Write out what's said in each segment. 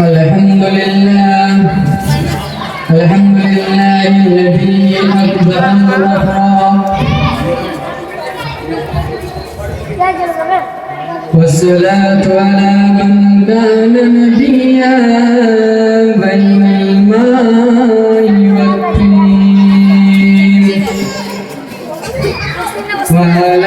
الحمد لله الحمد لله الذي أبدأ الأخرى والصلاة على من كان نبيا بين الماء والطين وعلى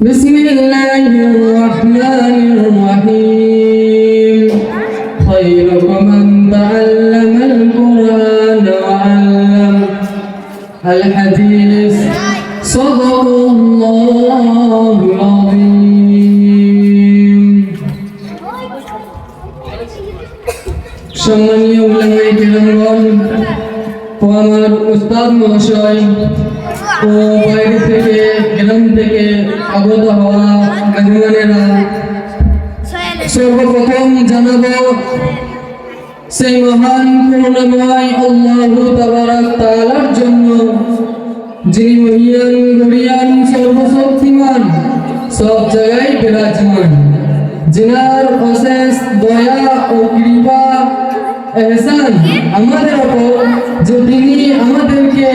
بسم الله الرحمن الرحيم خيركم من تعلم القرآن وعلم الحديث صدق الله العظيم সম্মানীয় উলামায়ে কেরামগণ ও আমার উস্তাদ মহাশয় ও বাইরে থেকে গ্রাম থেকে সর্বপ্রথম সেই মহান আল্লাহ জন্য, যিনি মহিয়ান গরিয়ান সর্বশক্তিমান, সব জায়গায় বিরাজমান। যিনার অশেষ দয়া ও কৃপা এহসান, আমাদের ওপর যে তিনি আমাদেরকে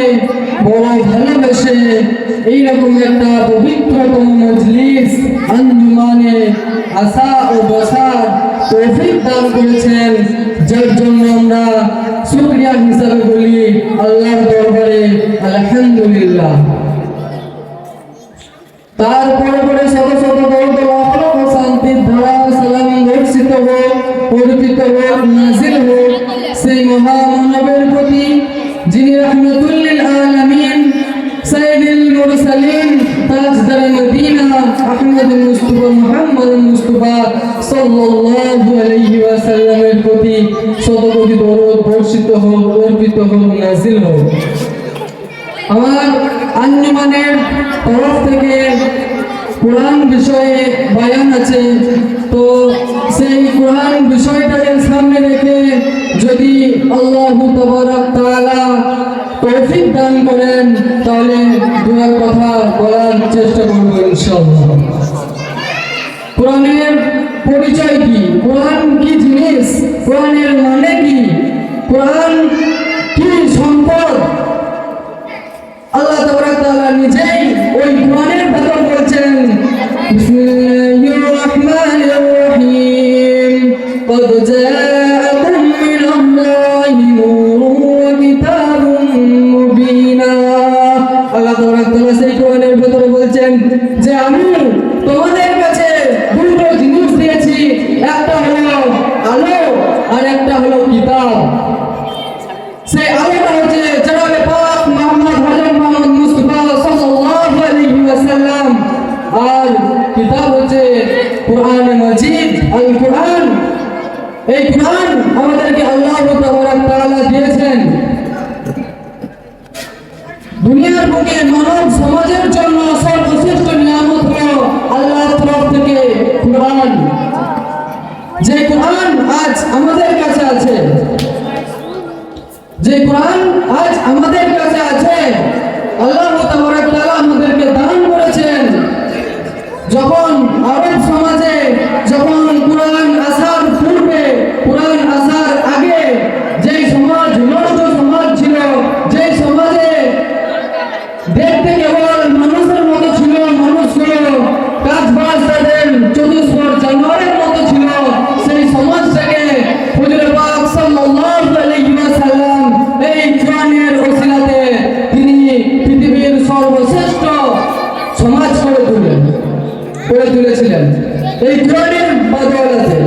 বড় ভালোবেসে এইরকম একটা পবিত্রতম মজলিস আঞ্জুমানে আসা ও বসার তৌফিক দান করেছেন, যার জন্য আমরা শুকরিয়া হিসাবে বলি আল্লাহর দরবারে, আলহামদুলিল্লাহ। তারপরে পরে শত শত দৌড় শান্তির ধারা সালাম বর্ষিত হোক, অর্পিত হোক মহামানবের প্রতি, যিনি রহমতুল্লিল সাইদুল মুরসালিন তাজদার মদিনা, আহমদ মুহাম্মদ সাল্লাল্লাহু আলাইহি প্রতি শত কোটি দরুদ বর্ষিত হোক, অর্পিত হোক নাজিল হোক। আমার আঞ্জুমানের তরফ থেকে কোরআন বিষয়ে বয়ান আছে। তো সেই কোরআন আল্লাহ তাআলা তৌফিক দান করেন, তাহলে দুয়ার কথা বলার চেষ্টা করব ইনশাআল্লাহ। কোরআনের পরিচয় কি? কোরআন কি জিনিস? কোরআনের মানে কি? কোরআন কোরআন মাজিদ, আল কোরআন। এই কোরআন আমাদেরকে আল্লাহ তাআলা দিয়েছেন। দুনিয়ার বুকে মানব সমাজের জন্য সর্বশ্রেষ্ঠ নিয়ামত হলো আল্লাহর তরফ থেকে কোরআন। যে কোরআন আজ আমাদের কাছে আছে, যে কোরআন আজ আমাদের কাছে আছে, আল্লাহ তাআলা আমাদেরকে দান করেছেন। যখন আরব করে তুলেছিলেন। এই কোরআনের বাদওয়ালাতে।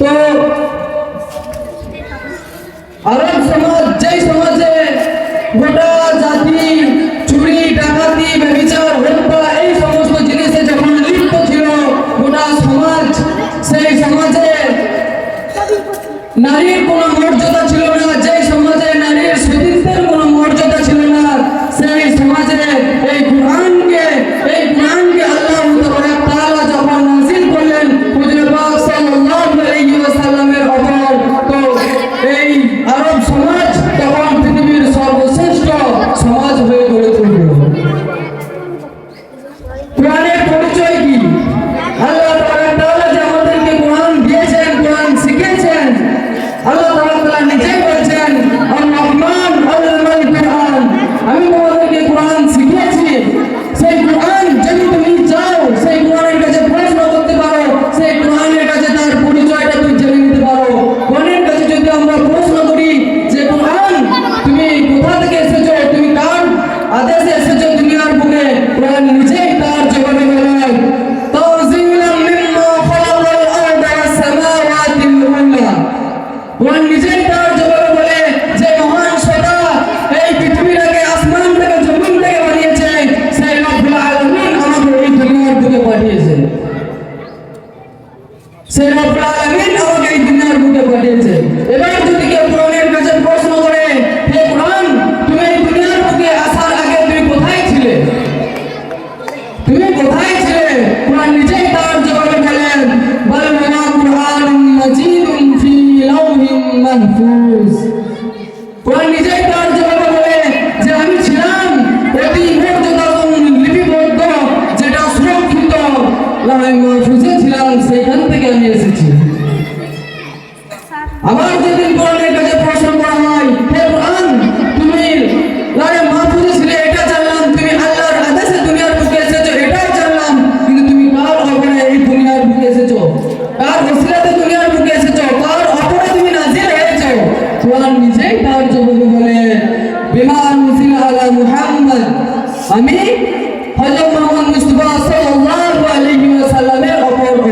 তো আরব সমাজ, যেই সমাজে গোটা জাতি, চুরি, ডাকাতি, ব্যবচার, হত্যা, এই সমস্ত জিনিসে যখন লিপ্ত ছিল, গোটা সমাজ, সেই সমাজে নারীর কোনো মর্যাদা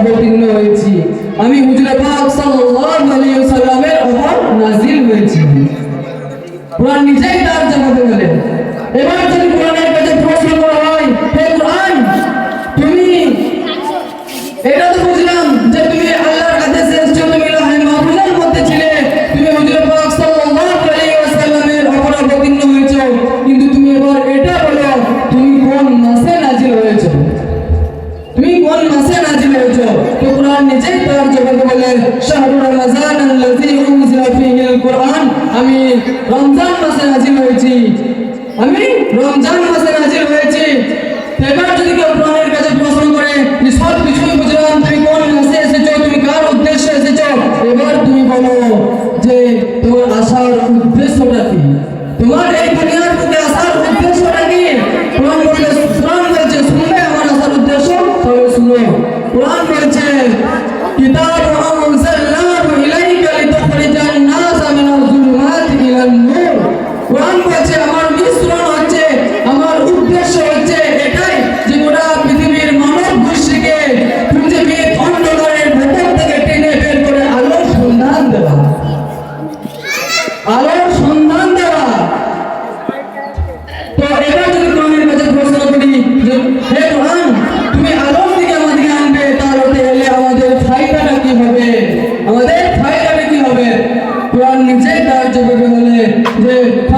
অবতীর্ণ হয়েছি। আমি হুজুরে পাক সাল্লাল্লাহু আলাইহি হয়েছি। নিজেই রমজান মাসে রাজি হয়েছি। আমি রমজান মাসে 对。